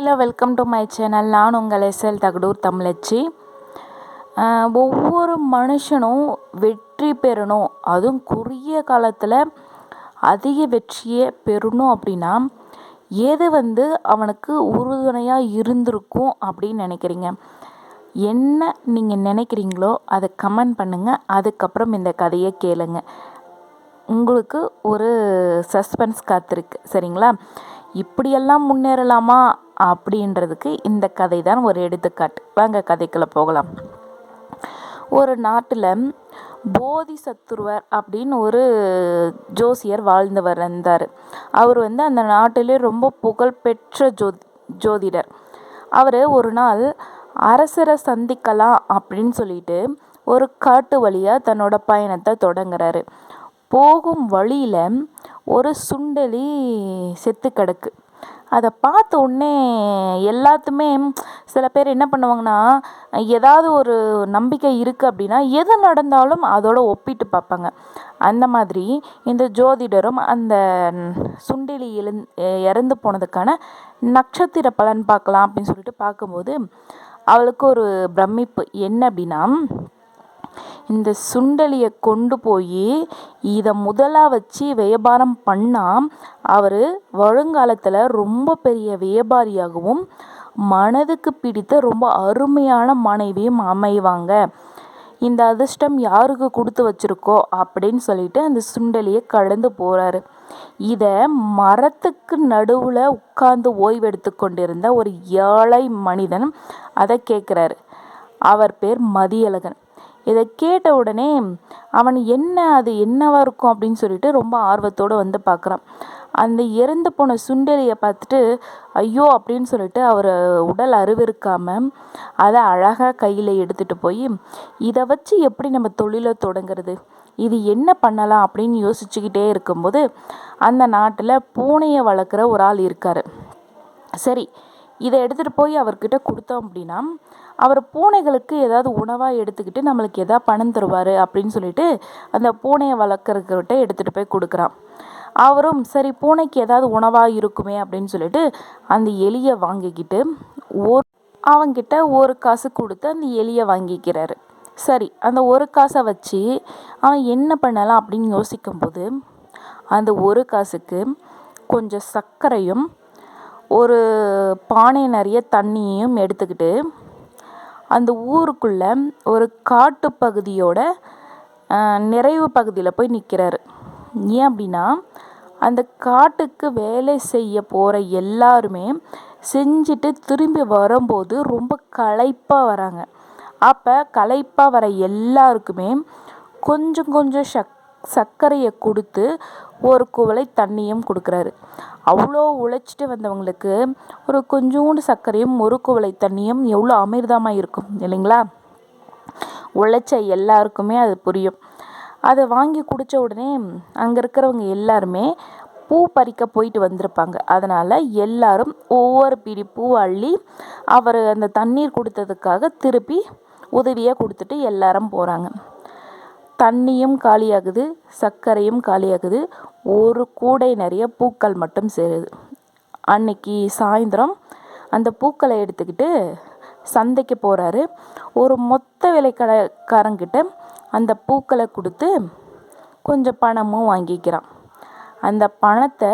Hello welcome to my channel. நான் உங்கள் SL Thagadur தமிழச்சி. ஒவ்வொரு மனுஷனும் வெற்றி பெறணும். அதுவும் குறுகிய காலத்தில் அதிக வெற்றியை பெறணும் அப்படின்னா எது வந்து அவனுக்கு உறுதுணையாக இருந்திருக்கும் அப்படின்னு நினைக்கிறீங்க? என்ன நீங்கள் நினைக்கிறீங்களோ அதை கமெண்ட் பண்ணுங்கள் அதுக்கப்புறம் இந்த கதையை கேளுங்க. உங்களுக்கு ஒரு சஸ்பென்ஸ் காத்திருக்கு. சரிங்களா? இப்படியெல்லாம் முன்னேறலாமா அப்படின்றதுக்கு இந்த கதை தான் ஒரு எடுத்துக்காட்டு. வாங்க கதைக்குள்ளே போகலாம். ஒரு நாட்டில் போதி சத்துருவர் அப்படின்னு ஒரு ஜோசியர் வாழ்ந்து வந்தார். அவர் வந்து அந்த நாட்டிலே ரொம்ப புகழ்பெற்ற ஜோ ஜோதிடர். அவர் ஒரு நாள் அரசரை சந்திக்கலாம் அப்படின்னு சொல்லிட்டு ஒரு காட்டு வழியாக தன்னோட பயணத்தை தொடங்குறாரு. போகும் வழியில் ஒரு சுண்டலி செத்து கிடக்கு. அதை பார்த்த உடனே எல்லாத்துமே சில பேர் என்ன பண்ணுவாங்கன்னா ஏதாவது ஒரு நம்பிக்கை இருக்குது அப்படின்னா எது நடந்தாலும் அதோட ஒப்பிட்டு பார்ப்பாங்க. அந்த மாதிரி இந்த ஜோதிடரும் அந்த சுண்டெலி எழுந் இறந்து போனதுக்கான நட்சத்திர பலன் பார்க்கலாம் அப்படின்னு சொல்லிட்டு பார்க்கும்போது அவளுக்கு ஒரு பிரமிப்பு. என்ன அப்படின்னா இந்த சுண்டலியை கொண்டு போய் இதை முதலாக வச்சு வியாபாரம் பண்ணால் அவர் வருங்காலத்தில் ரொம்ப பெரிய வியாபாரியாகவும் மனதுக்கு பிடித்த ரொம்ப அருமையான மனைவியும் அமைவாங்க. இந்த அதிர்ஷ்டம் யாருக்கு கொடுத்து வச்சுருக்கோ அப்படின்னு சொல்லிட்டு அந்த சுண்டலியை கடந்து போகிறாரு இதை மரத்துக்கு நடுவில் உட்கார்ந்து ஓய்வெடுத்து கொண்டிருந்த ஒரு ஏழை மனிதன் அதை கேட்குறாரு அவர் பேர் மதியழகன். இதை கேட்ட உடனே அவன் என்ன அது என்னவா இருக்கும் அப்படின்னு சொல்லிட்டு ரொம்ப ஆர்வத்தோடு வந்து பார்க்குறான். அந்த இறந்து போன சுண்டலியை பார்த்துட்டு ஐயோ அப்படின்னு சொல்லிட்டு அவர் உடல் அருவிருக்காமல் அதை அழகாக கையில் எடுத்துகிட்டு போய் இதை வச்சு எப்படி நம்ம தொழிலை தொடங்குறது? இது என்ன பண்ணலாம்? அப்படின்னு யோசிச்சுக்கிட்டே இருக்கும்போது அந்த நாட்டில் பூனையை வளர்க்குற ஒரு ஆள் இருக்கார். சரி இதை எடுத்துகிட்டு போய் அவர்கிட்ட கொடுத்தோம் அப்படின்னா அவர் பூனைகளுக்கு ஏதாவது உணவாக எடுத்துக்கிட்டு நம்மளுக்கு எதாவது பணம் தருவார் அப்படின்னு சொல்லிட்டு அந்த பூனையை வளர்க்குறக்கிட்ட எடுத்துகிட்டு போய் கொடுக்குறான். அவரும் சரி பூனைக்கு ஏதாவது உணவாக இருக்குமே அப்படின்னு சொல்லிட்டு அந்த எலியை வாங்கிக்கிட்டு ஒரு அவங்கிட்ட ஒரு காசு கொடுத்து அந்த எலியை வாங்கிக்கிறாரு. சரி அந்த ஒரு காசை வச்சு அவன் என்ன பண்ணலாம் அப்படின்னு யோசிக்கும்போது அந்த ஒரு காசுக்கு கொஞ்சம் சர்க்கரையும் ஒரு பானை நிறைய தண்ணியும் எடுத்துக்கிட்டு அந்த ஊருக்குள்ளே ஒரு காட்டு பகுதியோட நிறைவு பகுதியில் போய் நிற்கிறாரு ஏன் அப்படின்னா அந்த காட்டுக்கு வேலை செய்ய போகிற எல்லாருமே செஞ்சுட்டு திரும்பி வரும்போது ரொம்ப களைப்பாக வராங்க. அப்போ களைப்பாக வர எல்லாருக்குமே கொஞ்சம் கொஞ்சம் சக் சர்க்கரையை கொடுத்து ஒரு குவளை தண்ணியும் கொடுக்குறாரு. அவ்வளோ உழைச்சிட்டு வந்தவங்களுக்கு ஒரு கொஞ்சோண்டு சர்க்கரையும் ஒரு குவளை தண்ணியும் எவ்வளோ அமிர்தமாக இருக்கும் இல்லைங்களா? உழைச்ச எல்லாருக்குமே அது புரியும். அதை வாங்கி குடித்த உடனே அங்கே இருக்கிறவங்க எல்லாருமே பூ பறிக்க போயிட்டு வந்திருப்பாங்க. அதனால் எல்லாரும் ஒவ்வொரு பிடி பூ அள்ளி அவர் அந்த தண்ணீர் கொடுத்ததுக்காக திருப்பி உதவியாக கொடுத்துட்டு எல்லாரும் போகிறாங்க தண்ணியும் காலியாகுது சர்க்கரையும் காலியாகுது. ஒரு கூடை நிறைய பூக்கள் மட்டும் சேருது அன்னைக்கு சாயந்தரம் அந்த பூக்களை எடுத்துக்கிட்டு சந்தைக்கு போகிறாரு ஒரு மொத்த விலைக்கடைக்காரங்கிட்ட அந்த பூக்களை கொடுத்து கொஞ்சம் பணமும் வாங்கிக்கிறான். அந்த பணத்தை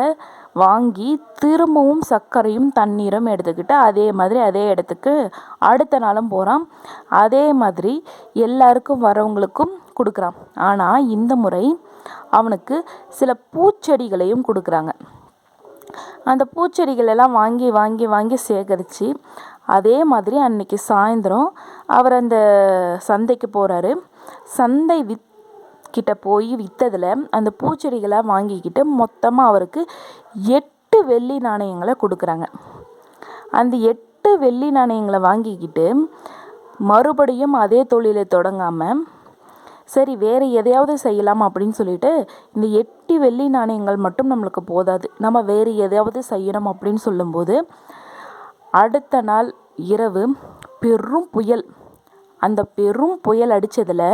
வாங்கி திரும்பவும் சர்க்கரையும் தண்ணீரும் எடுத்துக்கிட்டு அதே மாதிரி அதே இடத்துக்கு அடுத்த நாளும் போகிறான் அதே மாதிரி எல்லாருக்கும் வரவங்களுக்கும் கொடுக்குறான். ஆனால் இந்த முறை அவனுக்கு சில பூச்செடிகளையும் கொடுக்குறாங்க. அந்த பூச்செடிகள் எல்லாம் வாங்கி வாங்கி வாங்கி சேகரித்து அதே மாதிரி அன்னைக்கு சாயந்தரம் அவர் அந்த சந்தைக்கு போகிறாரு சந்தை வித் கிட்ட போய் விற்றதில் அந்த பூச்செடிகளை வாங்கிக்கிட்டு மொத்தமாக அவருக்கு எட்டு வெள்ளி நாணயங்களை கொடுக்குறாங்க. அந்த எட்டு வெள்ளி நாணயங்களை வாங்கிக்கிட்டு மறுபடியும் அதே தொழிலை தொடங்காமல் சரி வேறு எதையாவது செய்யலாம் அப்படின்னு சொல்லிட்டு இந்த எட்டி வெள்ளி நாணயங்கள் மட்டும் நம்மளுக்கு போதாது. நம்ம வேறு எதையாவது செய்யணும் அப்படின்னு சொல்லும்போது அடுத்த நாள் இரவு பெரும் புயல். அந்த பெரும் புயல் அடித்ததில்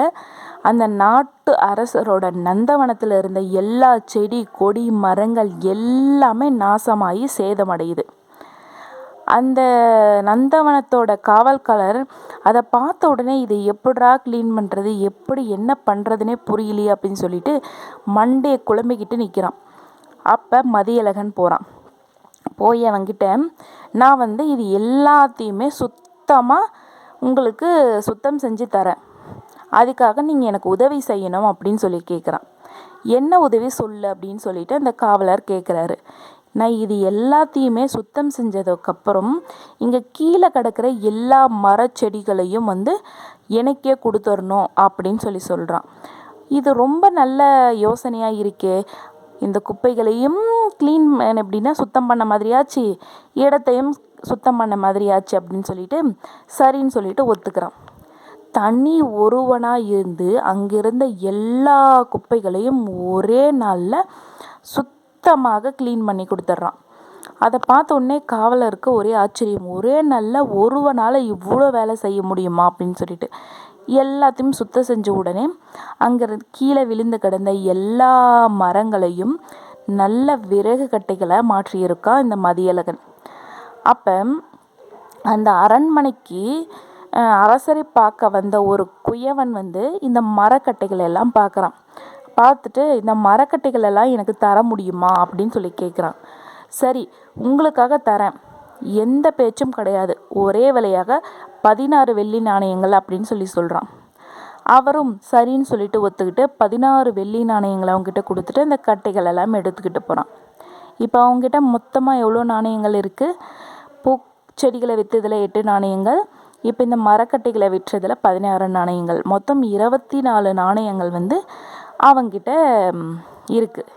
அந்த நாட்டு அரசரோட நந்தவனத்தில் இருந்த எல்லா செடி கொடி மரங்கள் எல்லாமே நாசமாகி சேதமடையுது. அந்த நந்தவனத்தோட காவல்காரர் அதை பார்த்த உடனே இதை எப்படா க்ளீன் பண்ணுறது எப்படி என்ன பண்ணுறதுனே புரியலையே அப்படின்னு சொல்லிட்டு மண்டே குழம்பிக்கிட்டு நிற்கிறான் அப்போ மதியழகன் போகிறான் போய் அவங்கிட்ட நான் வந்து இது எல்லாத்தையுமே சுத்தமாக உங்களுக்கு சுத்தம் செஞ்சு தரேன். அதுக்காக நீங்கள் எனக்கு உதவி செய்யணும் அப்படின்னு சொல்லி கேட்குறான் என்ன உதவி சொல்லு அப்படின்னு சொல்லிட்டு அந்த காவலர் கேட்குறாரு நான் இது எல்லாத்தையுமே சுத்தம் செஞ்சதுக்கப்புறம் இங்கே கீழே கிடக்கிற எல்லா மரச்செடிகளையும் வந்து எனக்கே கொடுத்துடணும் அப்படின்னு சொல்லி சொல்கிறான் இது ரொம்ப நல்ல யோசனையாக இருக்கே. இந்த குப்பைகளையும் க்ளீன் எப்படின்னா சுத்தம் பண்ண மாதிரியாச்சு இடத்தையும் சுத்தம் பண்ண மாதிரியாச்சு அப்படின்னு சொல்லிட்டு சரின்னு சொல்லிட்டு ஒத்துக்கிறான். தனி ஒருவனாக இருந்து அங்கிருந்த எல்லா குப்பைகளையும் ஒரே நாளில் சுத்தமாக க்ளீன் பண்ணி கொடுத்துட்றான். அதை பார்த்த உடனே காவலருக்கு ஒரே ஆச்சரியம். ஒரே நல்ல ஒருவனால் இவ்வளோ வேலை செய்ய முடியுமா? அப்படின்னு சொல்லிட்டு. எல்லாத்தையும் சுத்தம் செஞ்ச உடனே அங்கே கீழே விழுந்து கிடந்த எல்லா மரங்களையும் நல்ல விறகு கட்டைகளை மாற்றியிருக்கா இந்த மதியழகன். அப்போ அந்த அரண்மனைக்கு அரசரை பார்க்க வந்த ஒரு குயவன் வந்து இந்த மரக்கட்டைகளை எல்லாம் பார்க்குறான். பார்த்துட்டு இந்த மரக்கட்டைகள் எல்லாம் எனக்கு தர முடியுமா? அப்படின்னு சொல்லி கேட்குறான். சரி உங்களுக்காக தரேன். எந்த பேச்சும் கிடையாது. ஒரே விலையாக பதினாறு வெள்ளி நாணயங்கள் அப்படின்னு சொல்லி சொல்கிறான் அவரும் சரின்னு சொல்லிட்டு ஒத்துக்கிட்டு பதினாறு வெள்ளி நாணயங்களை அவங்ககிட்ட கொடுத்துட்டு அந்த கட்டைகள் எல்லாம் எடுத்துக்கிட்டு போகிறான் இப்போ அவங்ககிட்ட மொத்தமாக எவ்வளோ நாணயங்கள் இருக்குது பூச்செடிகளை விற்றதில் எட்டு நாணயங்கள். இப்போ இந்த மரக்கட்டைகளை விற்றதில் பதினாறு நாணயங்கள். மொத்தம் இருபத்தி நாலு நாணயங்கள் வந்து அவங்கிட்ட இருக்குது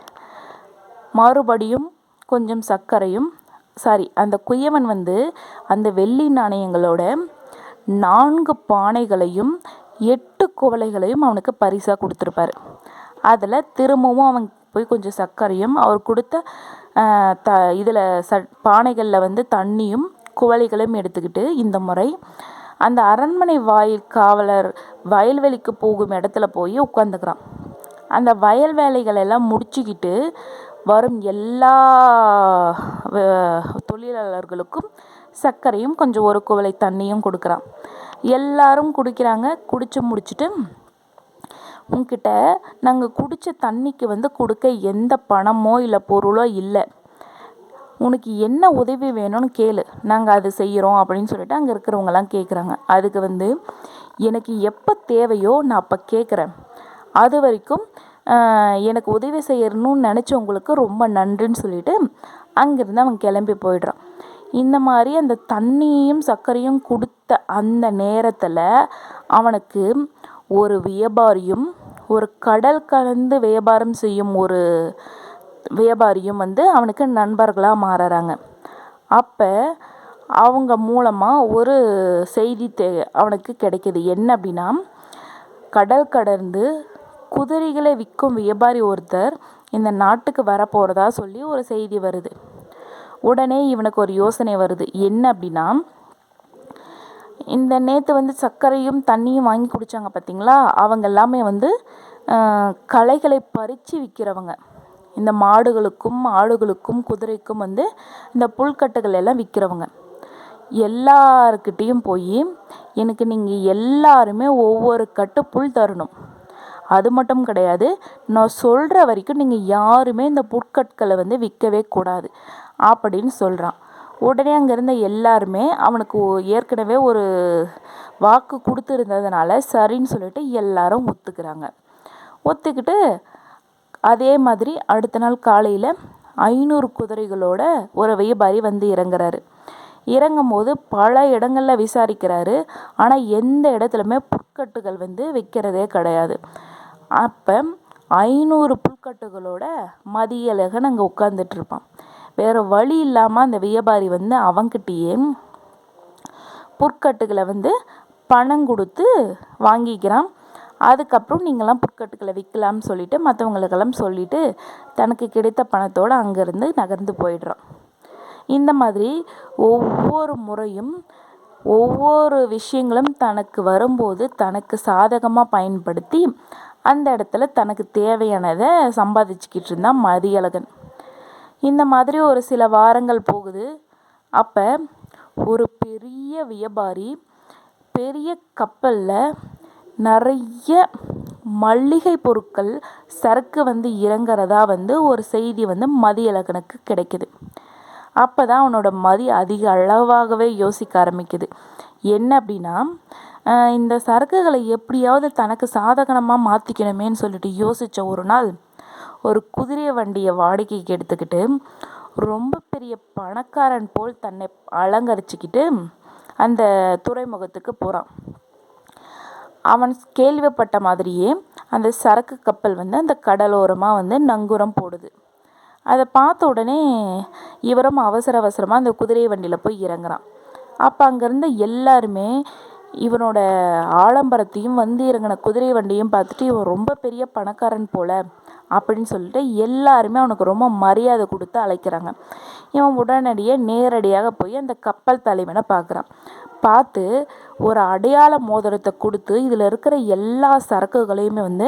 மறுபடியும் கொஞ்சம் சர்க்கரையும் சாரி அந்த குயவன் வந்து அந்த வெள்ளி நாணயங்களோட நான்கு பானைகளையும் எட்டு குவளைகளையும் அவனுக்கு பரிசாக கொடுத்துருப்பாரு. அதில் திரும்பவும் அவன் போய் கொஞ்சம் சர்க்கரையும் அவர் கொடுத்த த இதில் ச பானைகளில் வந்து தண்ணியும் குவளைகளையும் எடுத்துக்கிட்டு இந்த முறை அந்த அரண்மனை வாயில் காவலர் வயல்வெளிக்கு போகும் இடத்துல போய் உட்காந்துக்கிறான் அந்த வயல் வேலைகள் எல்லாம் முடிச்சுக்கிட்டு வரும் எல்லா தொழிலாளர்களுக்கும் சர்க்கரையும் கொஞ்சம் ஒரு குவளை தண்ணியும் கொடுக்குறான். எல்லாரும் குடிக்கிறாங்க. குடிச்சு முடிச்சுட்டு உங்ககிட்ட நாங்கள் குடித்த தண்ணிக்கு வந்து கொடுக்க எந்த பணமோ இல்லை பொருளோ இல்லை. உனக்கு என்ன உதவி வேணும்னு கேளு. நாங்கள் அது செய்கிறோம் அப்படின்னு சொல்லிட்டு அங்கே இருக்கிறவங்கலாம் கேட்குறாங்க அதுக்கு வந்து எனக்கு எப்போ தேவையோ நான் அப்போ கேட்குறேன் அது வரைக்கும் எனக்கு உதவி செய்யணும்னு நினச்சவங்களுக்கு ரொம்ப நன்றின்னு சொல்லிட்டு அங்கேருந்து அவன் கிளம்பி போயிடுறான். இந்த மாதிரி அந்த தண்ணியும் சர்க்கரையும் கொடுத்த அந்த நேரத்தில் அவனுக்கு ஒரு வியாபாரியும் ஒரு கடல் கலந்து வியாபாரம் செய்யும் ஒரு வியாபாரியும் வந்து அவனுக்கு நண்பர்களாக மாறுறாங்க. அப்போ அவங்க மூலமாக ஒரு செய்தி தே அவனுக்கு கிடைக்கிது. என்ன அப்படின்னா கடல் கடந்து குதிரைகளை விற்கும் வியாபாரி ஒருத்தர் இந்த நாட்டுக்கு வரப்போகிறதா சொல்லி ஒரு செய்தி வருது. உடனே இவனுக்கு ஒரு யோசனை வருது. என்ன அப்படின்னா இந்த நேற்று வந்து சர்க்கரையும் தண்ணியும் வாங்கி குடித்தாங்க பார்த்தீங்களா அவங்க எல்லாமே வந்து களைகளை பறித்து விற்கிறவங்க இந்த மாடுகளுக்கும் ஆடுகளுக்கும் குதிரைக்கும் வந்து இந்த புல்கட்டுகள் எல்லாம் விற்கிறவங்க எல்லாருக்கிட்டேயும் போய் எனக்கு நீங்கள் எல்லாருமே ஒவ்வொரு கட்டு புல் தரணும். அது மட்டும் கிடையாது நான் சொல்கிற வரைக்கும் நீங்கள் யாருமே இந்த புட்கட்களை வந்து விற்கவே கூடாது அப்படின்னு சொல்கிறான் உடனே அங்கே இருந்த எல்லாருமே அவனுக்கு ஏற்கனவே ஒரு வாக்கு கொடுத்துருந்ததுனால சரின்னு சொல்லிட்டு எல்லாரும் ஒத்துக்கிறாங்க. ஒத்துக்கிட்டு அதே மாதிரி அடுத்த நாள் காலையில் ஐநூறு குதிரைகளோட ஒரு வியாபாரி வந்து இறங்குறாரு. இறங்கும் போது பல இடங்களில் விசாரிக்கிறாரு. ஆனால் எந்த இடத்துலையுமே புற்கட்டுகள் வந்து விற்கிறதே கிடையாது. அப்போ ஐநூறு புல்கட்டுகளோட மதியழகன் அங்கே உட்காந்துட்ருப்பான் வேறு வழி இல்லாமல் அந்த வியாபாரி வந்து அவங்கிட்டேயே புற்கட்டுகளை வந்து பணம் கொடுத்து வாங்கிக்கிறான். அதுக்கப்புறம் நீங்களாம் புற்கட்டுகளை விற்கலாம்னு சொல்லிட்டு மற்றவங்களுக்கெல்லாம் சொல்லிவிட்டு தனக்கு கிடைத்த பணத்தோடு அங்கேருந்து நகர்ந்து போயிடுறான். இந்த மாதிரி ஒவ்வொரு முறையும் ஒவ்வொரு விஷயங்களும் தனக்கு வரும்போது தனக்கு சாதகமாக பயன்படுத்தி அந்த இடத்துல தனக்கு தேவையானதை சம்பாதிச்சுக்கிட்டு இருந்தான் மதியழகன். இந்த மாதிரி ஒரு சில வாரங்கள் போகுது. அப்போ ஒரு பெரிய வியாபாரி பெரிய கப்பலில் நிறைய மளிகை பொருட்கள் சரக்கு வந்து இறங்குறதா வந்து ஒரு செய்தி வந்து மதியழகனுக்கு கிடைக்குது. அப்போ தான் அவனோட மதி அதிக அளவாகவே யோசிக்க ஆரம்பிக்குது. என்ன அப்படின்னா இந்த சரக்குகளை எப்படியாவது தனக்கு சாதகனமாக மாற்றிக்கணுமேன்னு சொல்லிட்டு யோசித்த ஒரு நாள் ஒரு குதிரை வண்டியை வாடகைக்கு எடுத்துக்கிட்டு ரொம்ப பெரிய பணக்காரன் போல் தன்னை அலங்கரிச்சுக்கிட்டு அந்த துறைமுகத்துக்கு போகிறான் அவன் கேள்விப்பட்ட மாதிரியே அந்த சரக்கு கப்பல் வந்து அந்த கடலோரமாக வந்து நங்கூரம் போடுது. அதை பார்த்த உடனே இவரும் அவசர அவசரமாக அந்த குதிரை வண்டியில் போய் இறங்குறான். அப்போ அங்கேருந்து எல்லாருமே இவனோட ஆடம்பரத்தையும் வந்து இறங்கின குதிரை வண்டியும் பார்த்துட்டு இவன் ரொம்ப பெரிய பணக்காரன் போல் அப்படின்னு சொல்லிட்டு எல்லாருமே அவனுக்கு ரொம்ப மரியாதை கொடுத்து அழைக்கிறாங்க. இவன் உடனடியாக நேரடியாக போய் அந்த கப்பல் தலைவனை பார்க்குறான். பார்த்து ஒரு அடையாள மோதிரத்தை கொடுத்து இதில் இருக்கிற எல்லா சரக்குகளையுமே வந்து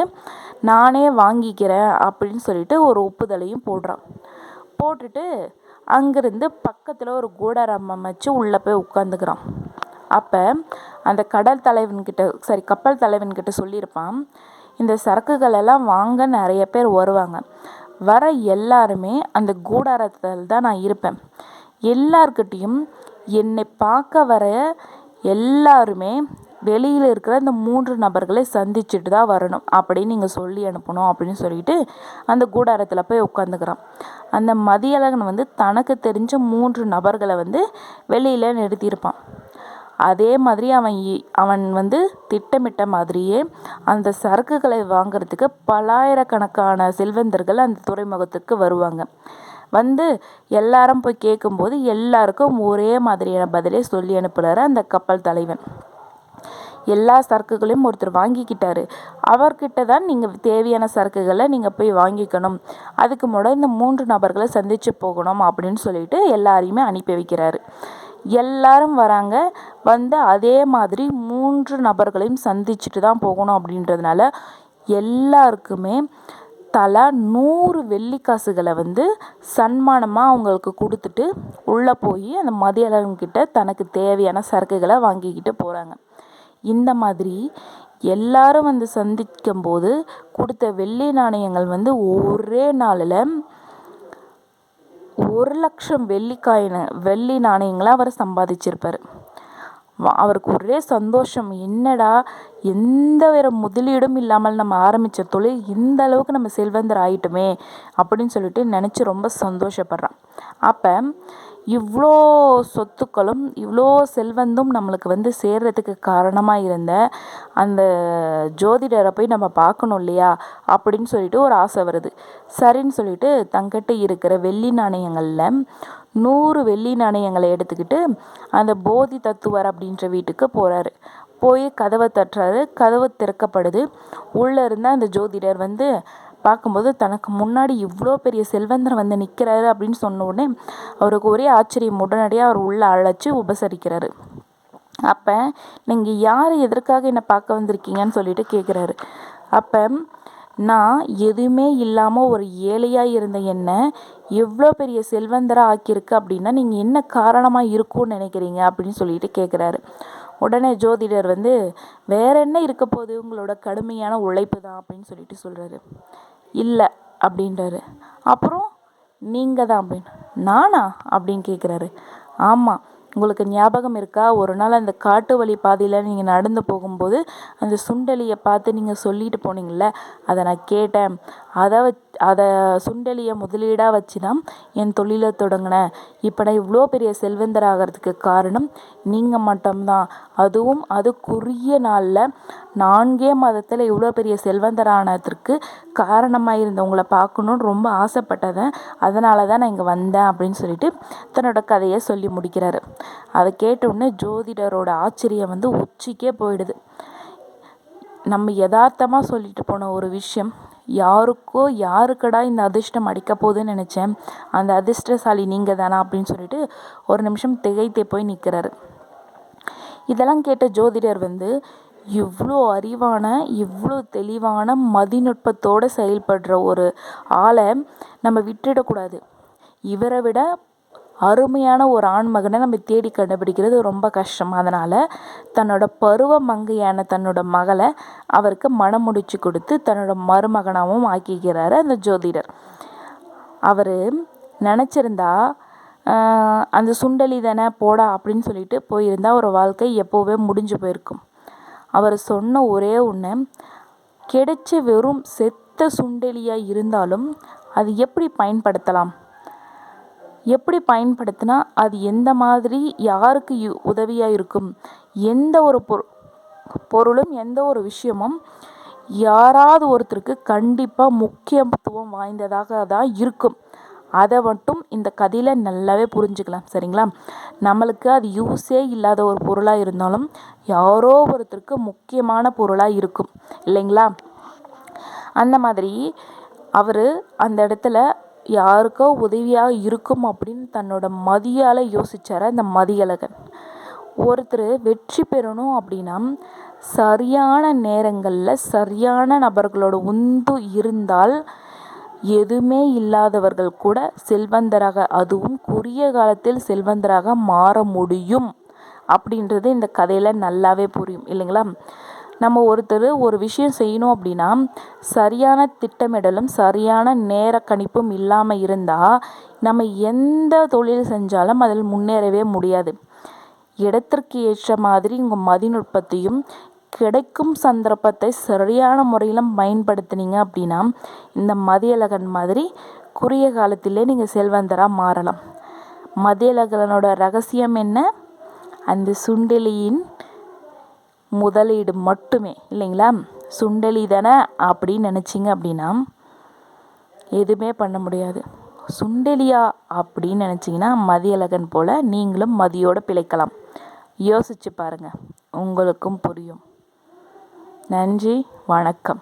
நானே வாங்கிக்கிறேன் அப்படின்னு சொல்லிட்டு ஒரு ஒப்புதலையும் போடுறான். போட்டுட்டு அங்கேருந்து பக்கத்தில் ஒரு கூடாரம் அமைச்சு உள்ளே போய் உட்காந்துக்கிறான் அப்போ அந்த கடல் தலைவன்கிட்ட சாரி கப்பல் தலைவன்கிட்ட சொல்லியிருப்பான் இந்த சரக்குகள் எல்லாம் வாங்க நிறைய பேர் வருவாங்க. வர எல்லாருமே அந்த கூடாரத்தில் தான் நான் இருப்பேன். எல்லார்கிட்டேயும் என்னை பார்க்க வர எல்லாருமே வெளியில் இருக்கிற அந்த மூன்று நபர்களை சந்திச்சுட்டு தான் வரணும். அப்படின்னு நீங்கள் சொல்லி அனுப்பணும் அப்படின்னு சொல்லிட்டு அந்த கூடாரத்தில் போய் உட்காந்துக்கிறான். அந்த மதியழகன் வந்து தனக்கு தெரிஞ்ச மூன்று நபர்களை வந்து வெளியில் நிறுத்தியிருப்பான். அதே மாதிரி அவன் அவன் வந்து திட்டமிட்ட மாதிரியே அந்த சரக்குகளை வாங்கிறதுக்கு பல்லாயிரக்கணக்கான செல்வந்தர்கள் அந்த துறைமுகத்துக்கு வருவாங்க. வந்து எல்லாரும் போய் கேட்கும்போது எல்லாருக்கும் ஒரே மாதிரியான பதிலே சொல்லி அனுப்புகிறாரு அந்த கப்பல் தலைவன். எல்லா சரக்குகளையும் ஒருத்தர் வாங்கிக்கிட்டாரு. அவர்கிட்ட தான் நீங்கள் தேவையான சரக்குகளை நீங்கள் போய் வாங்கிக்கணும். அதுக்கு முன்னாடி இந்த மூன்று நபர்களை சந்தித்து போகணும் அப்படின்னு சொல்லிட்டு எல்லாரையுமே அனுப்பி வைக்கிறாரு. எல்லாரும் வராங்க. வந்து அதே மாதிரி மூன்று நபர்களையும் சந்திச்சுட்டு தான் போகணும் அப்படின்றதுனால எல்லாருக்குமே தலா நூறு வெள்ளிக்காசுகளை வந்து சன்மானமாக அவங்களுக்கு கொடுத்துட்டு உள்ளே போய் அந்த மதியழகன்கிட்ட தனக்கு தேவையான சரக்குகளை வாங்கிக்கிட்டு போகிறாங்க இந்த மாதிரி எல்லாரும் வந்து சந்திக்கும் போது கொடுத்த வெள்ளி நாணயங்கள் வந்து ஒரே நாளில் ஒரு லட்சம் வெள்ளிக்காயின வெள்ளி நாணயங்களை அவர் சம்பாதிச்சிருப்பார். அவருக்கு ஒரே சந்தோஷம். என்னடா எந்த வேறு முதலீடும் இல்லாமல் நம்ம ஆரம்பித்த தொழில் இந்த அளவுக்கு நம்ம செல்வந்தர் ஆயிட்டோமே அப்படின்னு சொல்லிட்டு நினச்சி ரொம்ப சந்தோஷப்படுறான். அப்போ இவ்வளோ சொத்துக்களும் இவ்வளோ செல்வந்தும் நம்மளுக்கு வந்து சேர்றதுக்கு காரணமாக இருந்த அந்த ஜோதிடரை போய் நம்ம பார்க்கணும் இல்லையா? அப்படின்னு சொல்லிட்டு ஒரு ஆசை வருது. சரின்னு சொல்லிட்டு தங்கிட்ட இருக்கிற வெள்ளி நாணயங்களில் நூறு வெள்ளி நாணயங்களை எடுத்துக்கிட்டு அந்த போதி தத்துவர் அப்படின்ற வீட்டுக்கு போகிறாரு போய் கதவை தட்டுறாரு. கதவு திறக்கப்படுது. உள்ளே இருந்த அந்த ஜோதிடர் வந்து பார்க்கும்போது தனக்கு முன்னாடி இவ்வளோ பெரிய செல்வந்தர் வந்து நிற்கிறாரு அப்படின்னு சொன்ன உடனே அவருக்கு ஒரே ஆச்சரியம். உடனடியாக அவர் உள்ளே அழைச்சி உபசரிக்கிறாரு. அப்போ நீங்கள் யார் எதற்காக என்னை பார்க்க வந்திருக்கீங்கன்னு சொல்லிட்டு கேட்குறாரு அப்போ நான் எதுவுமே இல்லாமல் ஒரு ஏழையாக இருந்த என்னை எவ்வளோ பெரிய செல்வந்தராக ஆக்கியிருக்கு அப்படின்னா நீங்கள் என்ன காரணமாக இருக்கும்னு நினைக்கிறீங்க அப்படின்னு சொல்லிட்டு கேட்குறாரு உடனே ஜோதிடர் வந்து வேற என்ன இருக்க போகுது? உங்களோட கடுமையான உழைப்பு தான் அப்படின்னு சொல்லிட்டு சொல்கிறாரு இல்லை அப்படின்றாரு. அப்புறம் நீங்கள் தான் அப்படின்னு நானா? அப்படின்னு கேட்குறாரு ஆமாம் உங்களுக்கு ஞாபகம் இருக்கா? ஒரு நாள் அந்த காட்டு வழி பாதையில் நீங்கள் நடந்து போகும்போது அந்த சுண்டலியை பார்த்து நீங்கள் சொல்லிட்டு போனீங்கள்ல அதை நான் கேட்டேன். அதை வச்சு அதை சுண்டலியை முதலீடாக வச்சு தான் என் தொழிலை தொடங்கினேன். இப்போ நான் இவ்வளோ பெரிய செல்வந்தர் ஆகிறதுக்கு காரணம் நீங்கள் மட்டும்தான். அதுவும் அது குறுகிய நாளில் நான்கே மாதத்தில் இவ்வளோ பெரிய செல்வந்தரானதற்கு காரணமாக இருந்தவங்கள பார்க்கணுன்னு ரொம்ப ஆசைப்பட்டதேன் அதனால தான் நான் இங்கே வந்தேன் அப்படின்னு சொல்லிட்டு தன்னோட கதையை சொல்லி முடிக்கிறாரு. அதை கேட்டவுடனே ஜோதிடரோட ஆச்சரியம் வந்து உச்சிக்கே போயிடுது. நம்ம யதார்த்தமாக சொல்லிட்டு போன ஒரு விஷயம் யாருக்கோ யாருக்கடா இந்த அதிர்ஷ்டம் அடிக்க போகுதுன்னு நினச்சேன். அந்த அதிர்ஷ்டசாலி நீங்கள் தானா அப்படின்னு சொல்லிட்டு ஒரு நிமிஷம் திகைத்தே போய் நிற்கிறாரு இதெல்லாம் கேட்ட ஜோதிடர் வந்து இவ்வளோ அறிவான இவ்வளோ தெளிவான மதிநுட்பத்தோடு செயல்படுற ஒரு ஆளை நம்ம விட்டுடக்கூடாது இவரை விட அருமையான ஒரு ஆண்மகனை நம்ம தேடி கண்டுபிடிக்கிறது ரொம்ப கஷ்டம். அதனால் தன்னோட பருவ மங்கையான தன்னோட மகளை அவருக்கு மனம் முடிச்சு கொடுத்து தன்னோட மருமகனாகவும் ஆக்கிக்கிறாரு அந்த ஜோதிடர். அவர் நினச்சிருந்தா அந்த சுண்டலி தானே போடா அப்படின்னு சொல்லிட்டு போயிருந்தா ஒரு வாழ்க்கை எப்போவே முடிஞ்சு போயிருக்கும். அவர் சொன்ன ஒரே ஒன்று கிடைச்ச வெறும் செத்த சுண்டலியாக இருந்தாலும் அது எப்படி பயன்படுத்தலாம்? எப்படி பயன்படுத்தினா அது எந்த மாதிரி யாருக்கு யு உதவியாக இருக்கும்? எந்த ஒரு பொரு பொருளும் எந்த ஒரு விஷயமும் யாராவது ஒருத்தருக்கு கண்டிப்பாக முக்கியத்துவம் வாய்ந்ததாக தான் இருக்கும். அதை மட்டும் இந்த கதையில் நல்லாவே புரிஞ்சுக்கலாம் சரிங்களா? நம்மளுக்கு அது யூஸே இல்லாத ஒரு பொருளாக இருந்தாலும் யாரோ ஒருத்தருக்கு முக்கியமான பொருளாக இருக்கும் இல்லைங்களா? அந்த மாதிரி அவர் அந்த இடத்துல யாருக்கோ உதவியாக இருக்கும் அப்படின்னு தன்னோட மதியால் யோசித்தார் அந்த மதியழகன். ஒருத்தர் வெற்றி பெறணும் அப்படின்னா சரியான நேரங்களில் சரியான நபர்களோட உந்து இருந்தால் எதுவுமே இல்லாதவர்கள் கூட செல்வந்தராக அதுவும் குறுகிய காலத்தில் செல்வந்தராக மாற முடியும் அப்படின்றது இந்த கதையில் நல்லாவே புரியும் இல்லைங்களா? நம்ம ஒருத்தர் ஒரு விஷயம் செய்யணும் அப்படின்னா சரியான திட்டமிடலும் சரியான நேர கணிப்பும் இல்லாமல் இருந்தால் நம்ம எந்த தொழில் செஞ்சாலும் அதில் முன்னேறவே முடியாது. இடத்திற்கு ஏற்ற மாதிரி உங்கள் மதிநுட்பத்தையும் கிடைக்கும் சந்தர்ப்பத்தை சரியான முறையில் பயன்படுத்தினீங்க அப்படின்னா இந்த மதியழகன் மாதிரி குறுகிய காலத்திலே நீங்கள் செல்வந்தராக மாறலாம். மதியழகனோட ரகசியம் என்ன? அந்த சுண்டெலியின் முதலீடு மட்டுமே இல்லைங்களா? சுண்டெலி தானே அப்படின்னு நினச்சிங்க அப்படின்னா எதுவுமே பண்ண முடியாது. சுண்டெலியா அப்படின்னு நினச்சிங்கன்னா மதியழகன் போல் நீங்களும் மதியோடு பிழைக்கலாம். யோசிச்சு பாருங்கள் உங்களுக்கும் புரியும். நன்றி வணக்கம்.